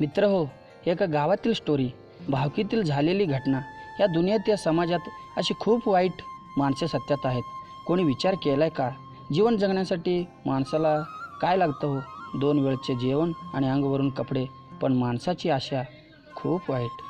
मित्र हो एका गावातील स्टोरी भावकीतील झालेली घटना. या दुनियेत या समाजात अशी खूप वाईट माणसे सत्यात आहेत. कोणी विचार केलाय का? जीवन जगण्यासाठी माणसाला काय लागतं हो? दोन वेळचे जेवण आणि अंगवरून कपडे. पण माणसाची आशा खूप वाईट.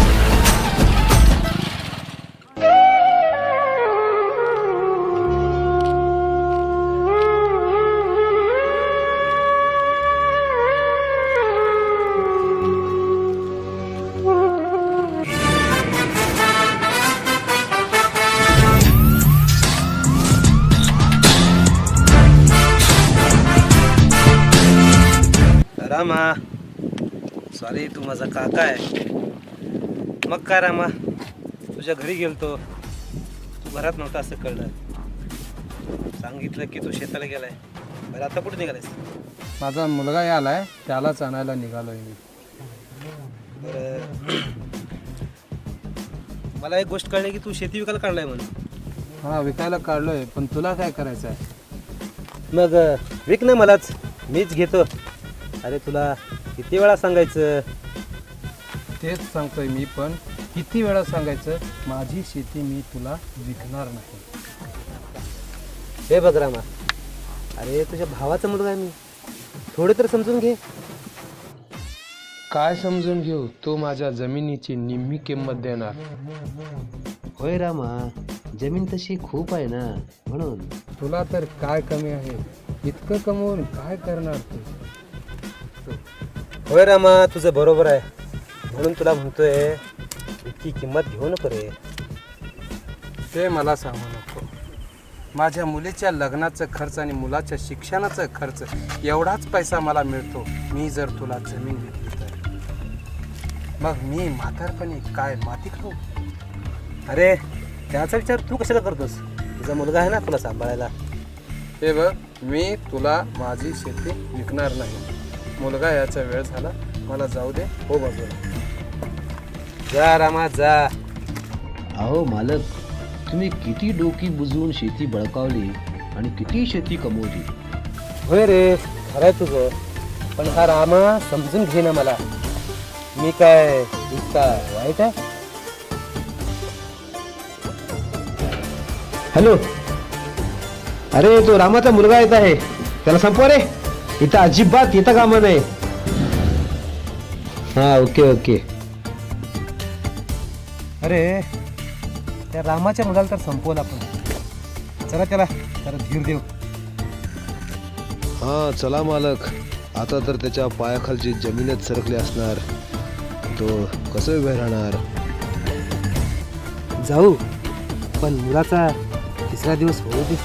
रामा. सॉरी तू माझा काका आहे. मग काय रामा? तुझ्या घरी गेलतो. तू घरात नव्हता असं कळलं. सांगितलं की तू शेताला गेलाय. बरं आता कुठे निघालायस? माझा मुलगा आलाय त्यालाच आणायला निघालोय मी. बरं. मला एक गोष्ट कळली की तू शेती विकायला काढलाय म्हणून. हा विकायला काढलोय पण तुला काय करायचं आहे मग विक ना मलाच. मीच घेतो. अरे तुला किती वेळा सांगायचं? तेच सांगतोय मी पण. किती वेळा सांगायचं? माझी शेती मी तुला विकणार नाही. हे बघ रामा. अरे तुझ्या भावाचा मुलगा आहे मी. थोडे तर समजून घे. काय समजून घेऊ? तू माझ्या जमिनीची निम्मी किंमत देणार. होय रामा जमीन तशी खूप आहे ना म्हणून. तुला तर काय कमी आहे? इतकं कमवून काय करणार तू? होय रामा तुझं बरोबर आहे. म्हणून तुला म्हणतोय इतकी किंमत घेऊ नको रे. ते मला सांगू नको. माझ्या मुलीच्या लग्नाचा खर्च आणि मुलाच्या शिक्षणाचा खर्च एवढाच पैसा मला मिळतो मी जर तुला जमीन घेतली तर. मग मी म्हातारपणी काय माती खाऊ? अरे त्याचा विचार तू कशाला करतोस? तुझा मुलगा आहे ना तुला सांभाळायला. हे बघ मी तुला माझी शेती विकणार नाही. मुलगा याचा वेळ झाला. मला जाऊ दे. हो बाजूला जा रामा जा. अहो मालक तुम्ही किती डोकी बुजवून शेती बळकावली आणि किती शेती कमवली? होय रे खरं आहे तुझं. पण हा रामा समजून घे ना मला. मी काय इतका वाईट आहे? हॅलो. अरे तो रामाचा मुलगा येत आहे. त्याला संपवा रे. इथं अजिबात येतं कामा नाही. हा ओके ओके. अरे त्या रामाच्या मुलाला तर संपवलं आपण. चला त्याला जरा धीर देऊ. हा चला मालक. आता तर त्याच्या पायाखालची जमीनच सरकली असणार. तो कसं उभे राहणार? जाऊ पण मुलाचा तिसरा दिवस होऊ दे.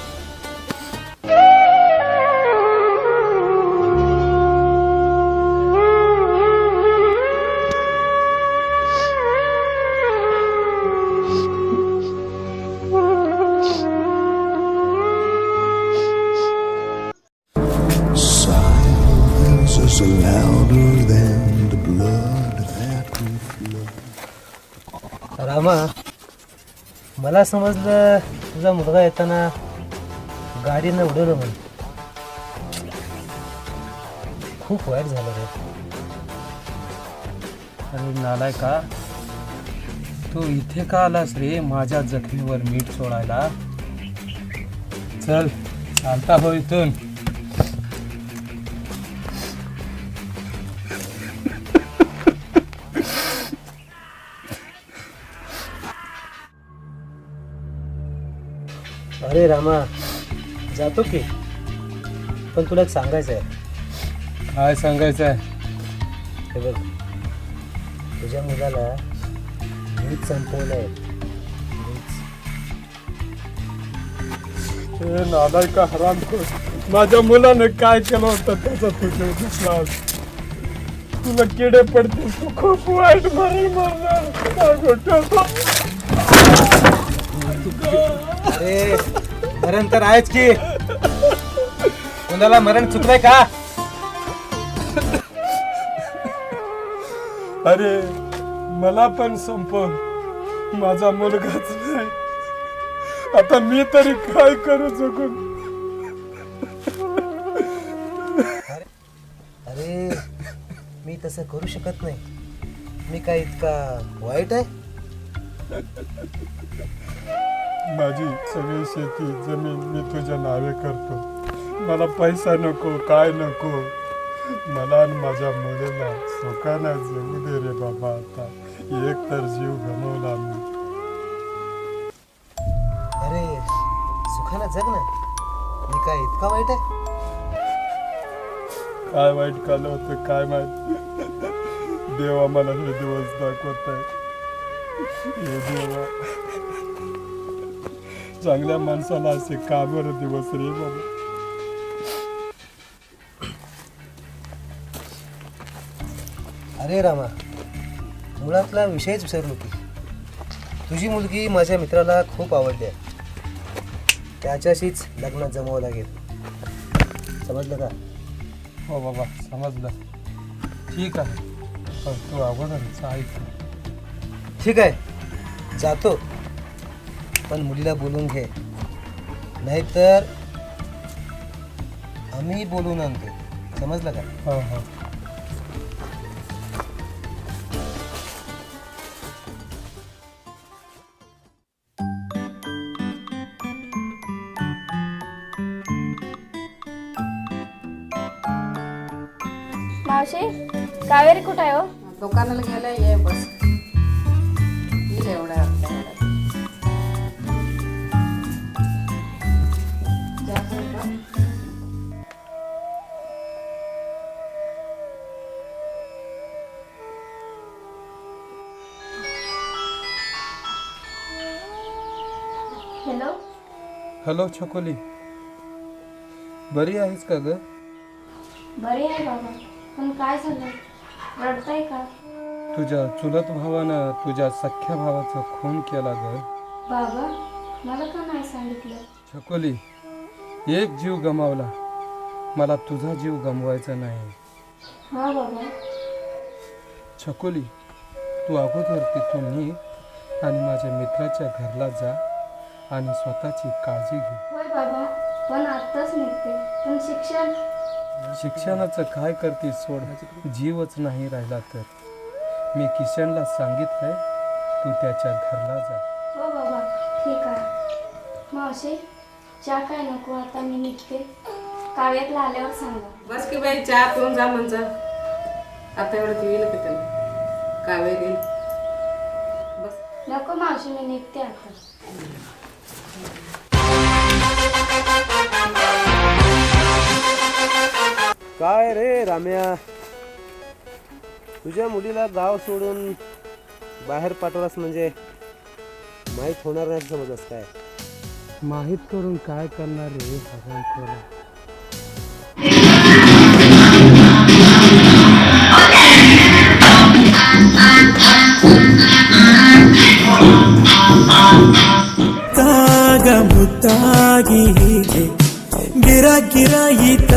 Is louder than the blood that will flow. Rama मला समजलं तुझा मुलगा येताना गाडीनं उडवलं म्हण. खूप वाईट झालं रे. अरे नालाय का तू इथे का आलास रे माझ्या जखमीवर मीठ सोडायला? चल चालता हो इथून. अरे रामा जातो की? पण तुला एक सांगायचं आहे. काय सांगायचं आहे? हे बघ तुझ्या मुलाला मीच संपवलंय. मीच नालाय का हराम माझ्या मुलानं काय केलं होतं त्याचा तुझ्या तुला किडे पडतील तू खूप वाईट मरण मरणार. अरे मरण तर आहेच की. कोणाला मरण चुकलंय का? अरे मला पण संपव माझा मुलगाच नाही. आता मी तरी काय करू चुकून अरे मी तसं करू शकत नाही. मी काय इतका वाईट आहे? माझी सगळी शेती जमीन मी तुझ्या नावे करतो. मला पैसा नको काय नको? मला आणि माझ्या मुलीला सुखानं जगू दे रे बाबा आता. एक तर जीव गमवला मी. अरे सुखानं जग ना. मी काय इतका वाईट आहे? काय वाईट कालं होतं काय माहीत? देव आम्हाला हे दिवस दाखवत आहे हे देवा. चांगल्या माणसाला असे का बरं दिवस रे बाबा? अरे रामा मुळातला विषयच विसरलो की. तुझी मुलगी माझ्या मित्राला खूप आवडली आहे. त्याच्याशीच लग्न जमावं लागेल. समजलं का? हो बाबा समजलं. ठीक आहे. पण तू अगोदरच ऐक. ठीक आहे जातो. पण मुलीला बोलून घे. नाहीतर आम्ही बोलून आणतो. समजलं का? हो हो. मावशी कावेरी कुठं आहे हो? दुकानाला गेलं ये बस. हॅलो छकोली. बरी आहेस का ग? बरी आहे बाबा. पण काय झालं? रडताय का? तुझ्या चुलत भावानं तुझ्या सख्या भावाचा खून केला ग. बाबा मला का नाही सांगितलं? छकोली एक जीव गमावला. मला तुझा जीव गमवायचा नाही. हा बाबा. छकोली तू अगोदर तिथून निघ आणि माझ्या मित्राच्या घरला जा. आणि स्वतःची काळजी घे होय बाबा पण आत्ताच निघते. पण शिक्षण? शिक्षणाचं काय करते सोड? जीवच नाही राहिला तर. मी किशनला सांगितलंय तू त्याच्या घरला जा. हो बाबा ठीक आहे. मावशी चहा काय नको? आता मी निघते. काव्यातला आल्यावर सांगा. बस की बाई चहा पिऊन जा म्हणजे. आता एवढं ती येईल की त्याला? कावेरी येईल. बस. नको मावशी मी निघते आता. काय रे राम्या? तुझ्या मुलीला गाव सोडून बाहेर पाठवलास म्हणजे माहीत होणार नाही समजस काय? माहीत करून काय करणार रे हरण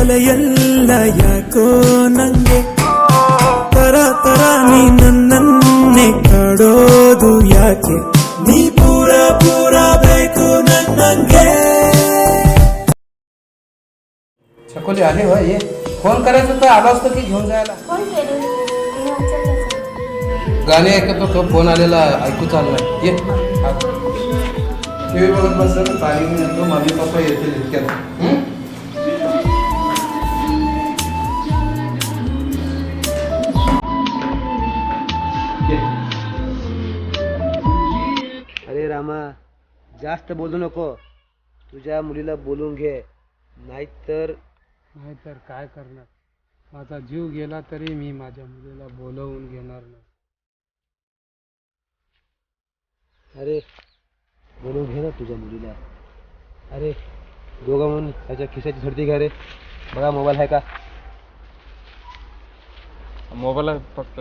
ಈ ತಲೆಯೆಲ್ಲ ಯಾಕೋ ನಂಗೆ ತರ ತರ ನೀ ನನ್ನನ್ನೇ ಕಾಡೋದು ಯಾಕೆ ನೀ ಪೂರ ಪೂರ ಬೇಕು ನನ್ನಂಗೆ छकोली आले हो ये फोन करायचं तर आलो असतो की घेऊन जायला फोन केले मी उचललं नाही. गाणे ऐकत होतो फोन आलेला ऐकू चाललाय ये टी व्ही बघत बसत पाणी घेऊन येतो मम्मी पप्पा येतील इतक्यात हं? जास्त बोलू नको. तुझ्या मुलीला बोलून घे. नाहीतर नाहीतर काय करणार? माझा जीव गेला तरी मी माझ्या मुलीला बोलवून घेणार नाही. अरे बोलून घे ना तुझ्या मुलीला. अरे दोघं म्हणून त्याच्या खिशाची झडती घ्या रे. बघा मोबाईल आहे का? मोबाईल आहे फक्त.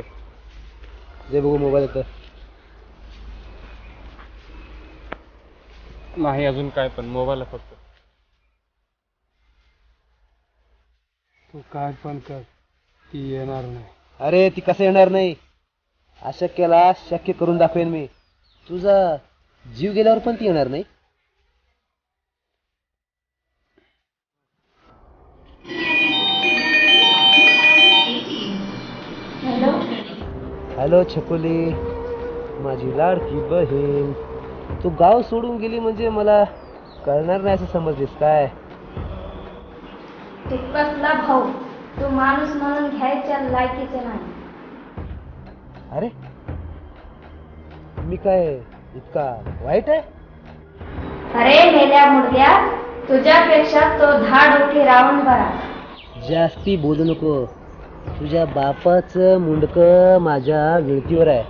जे बघू मोबाईल येतं नाही अजून काय पण मोबाईल आहे फक्त. तू काय पण कर ती येणार नाही. अरे ती कसं येणार नाही? अशक्यला शक्य करून दाखवेन मी. तुझा जीव गेल्यावर पण ती येणार नाही? हॅलो. हॅलो छकुली. माझी लाडकी बहीण. तू गाव सोडून गेली म्हणजे मला कळणार नाही असं समजलीस काय? ते कसला भाऊ तो माणूस म्हणून घ्यायच्या लायकीचा नाही. अरे मी काय इतका वाईट आहे? अरे मेल्या मुडद्या तुझ्यापेक्षा तो दहा डोके रावण बरा. जास्ती बोलू नको. तुझ्या बापाचं मुंडक माझ्या विळतीवर आहे.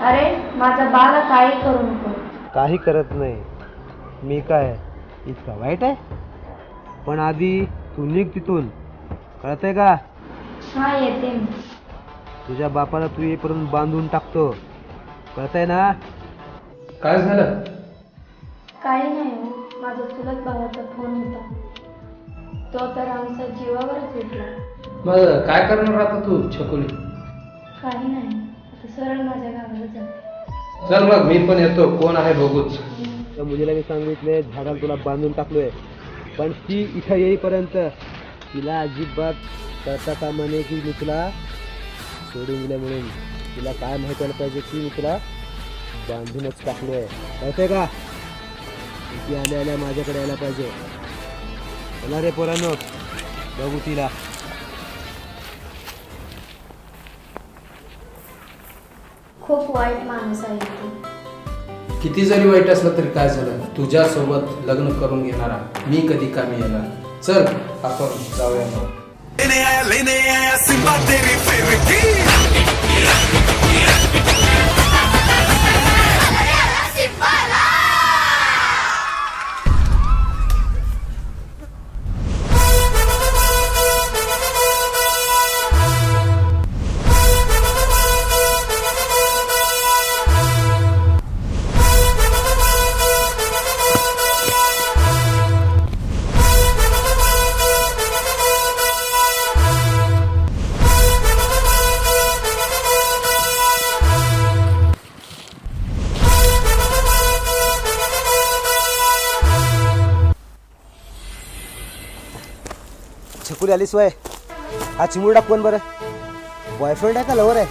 अरे माझा बाला काही करू नको. काही करत नाही. मी काय इतका वाईट आहे? पण आधी तू निघ तिथून. कळतंय का? हा येते मी. तुझ्या बापाला तू येईपर्यंत बांधून टाकतो. कळतंय ना? काय झालं? काही नाही हो. माझा चुलत भावाचा फोन होता. तो तर आमचा जीवावरच विटला मग काय करणार आता तू छकुली? काही नाही. सरळ माझ्या गावाला जाते चल मग मी पण येतो. कोण आहे बघूच. त्या मुलीला मी सांगितले झाडाला तुला बांधून टाकलोय. पण ती इथं येईपर्यंत तिला अजिबात कळता कामा नये की मी तुला सोडून दिलं म्हणून. तिला काय माहिती व्हायला पाहिजे की मी तुला बांधूनच टाकलोय. कळतंय का? ती आल्या आल्या माझ्याकडे यायला पाहिजे. चला रे पोरांनो बघू तिला. खूप वाईट माणूस आहे ती. किती जरी वाईट असलं तरी काय झालं? तुझ्यासोबत लग्न करून घेणारा मी कधी कामी येणार? चल आपण जाऊया मग. लेने आया लेने आया सिम्बा तेरी फेवरेट. आलीस वय? हा चिमुरडा कोण बरं? बॉयफ्रेंड आहे का लवर आहे?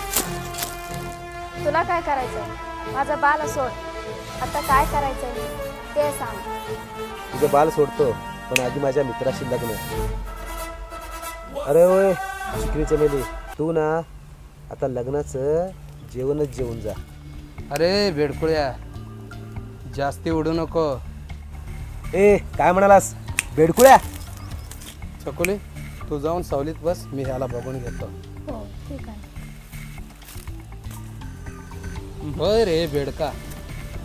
तुला काय करायचंय? माझा बाल सोड. आता काय करायचंय? ते सांग. तुझं बाल सोडतो पण आधी माझ्या मित्राशी लग्न. अरे होय चिकनी चमेली. तू ना आता लग्नाचं जेवणच जेवून जा. अरे बेडकुळ्या जास्ती उडू नको. ए काय म्हणालास? बेडकुळ्या? छकुली तू जाऊन सावलीत बस मी ह्याला बघून घेतो. हो ठीक आहे. होय रे बेडका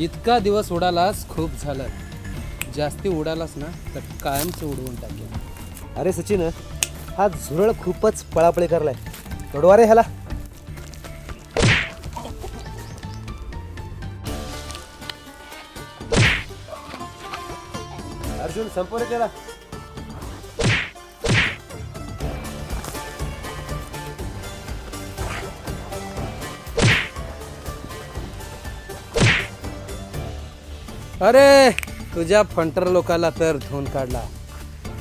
इतका दिवस उडालास खूप झालं. जास्ती उडालास ना तर कायमचं उडवून टाकेल अरे सचिन हा झुरळ खूपच पळापळी करलाय. तोडवा रे ह्याला. अर्जुन संपव रे त्याला. अरे तुझ्या फंटर लोकाला तर धुवून काढला.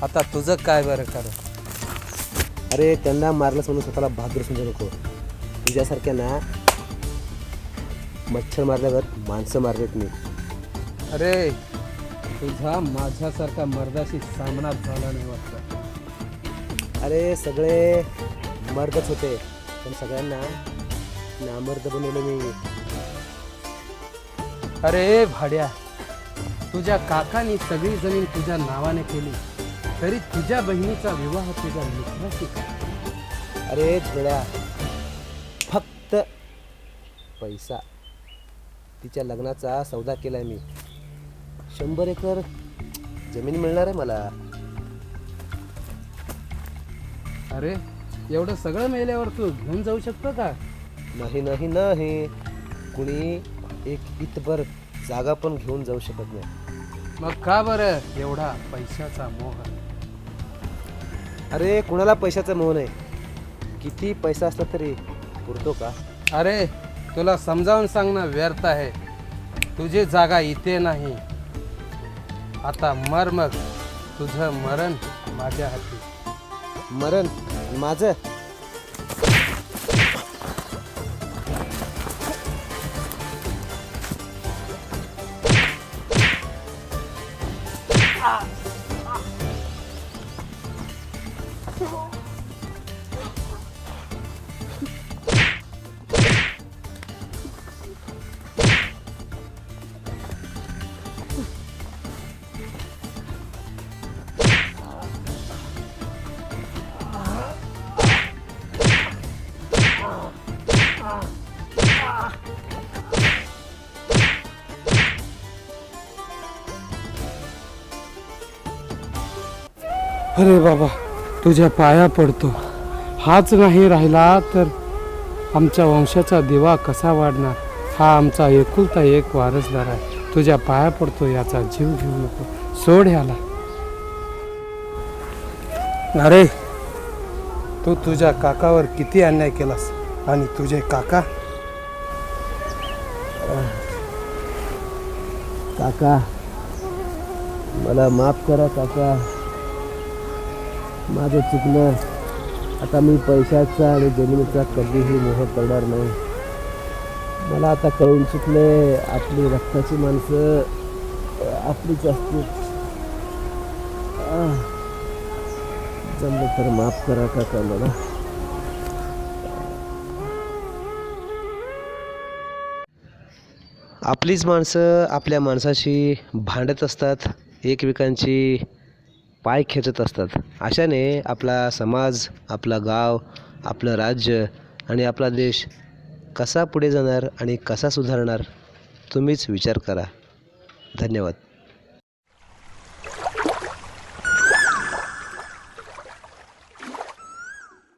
आता तुझं काय बरं कर अरे त्यांना मारलंच म्हणून स्वतःला बहादूर समजू नको. तुझ्यासारख्या ना मच्छर मारल्यावर माणसं मारलेत मी. अरे तुझा माझ्यासारखा मर्दाशी सामना झाला नाही वाटतं. अरे सगळे मर्दच होते. पण सगळ्यांना नामर्द बनवलं मी. अरे भाड्या. तुझ्या काकाने सगळी जमीन तुझ्या नावाने केली. तरी तुझ्या बहिणीचा विवाह तुझ्या मित्राशी का अरे धोळ्या फक्त पैसा. तिच्या लग्नाचा सौदा केलाय मी. शंभर एकर जमीन मिळणार आहे मला. अरे एवढं सगळं मेल्यावर तू घेऊन जाऊ शकतो का? नाही नाही नाही. कुणी एक इतभर जागा पण घेऊन जाऊ शकत नाही. मग का बरं एवढा पैशाचा मोह? अरे कुणाला पैशाचा मोह नाही? किती पैसा असला तरी पुरतो का? अरे तुला समजावून सांगणं व्यर्थ आहे. तुझी जागा इथे नाही. आता मर मग. तुझं मरण माझ्या हाती. मरण माझं? अरे बाबा तुझ्या पाया पडतो. हाच नाही राहिला तर आमच्या वंशाचा दिवा कसा वाढणार? हा आमचा एकुलता एक वारसदार आहे. तुझ्या पाया पडतो याचा जीव घेऊ नको. सोड ह्याला. अरे तू तुझ्या काकावर किती अन्याय केलास? आणि तुझे काका? काका मला माफ करा काका. माझं चुकलं. आता मी पैशाचा आणि जमिनीचा कधीही मोह करणार नाही. मला आता कळून चुकले आपली रक्ताची माणसं आपलीच असतील. जमलं तर माफ करा का मला. आपलीच माणसं आपल्या माणसाशी भांडत असतात एकमेकांची पाय खेचत असतात. अशाने आपला समाज आपला गाव आपलं राज्य आणि आपला देश कसा पुढे जाणार आणि कसा सुधारणार तुम्हीच विचार करा. धन्यवाद.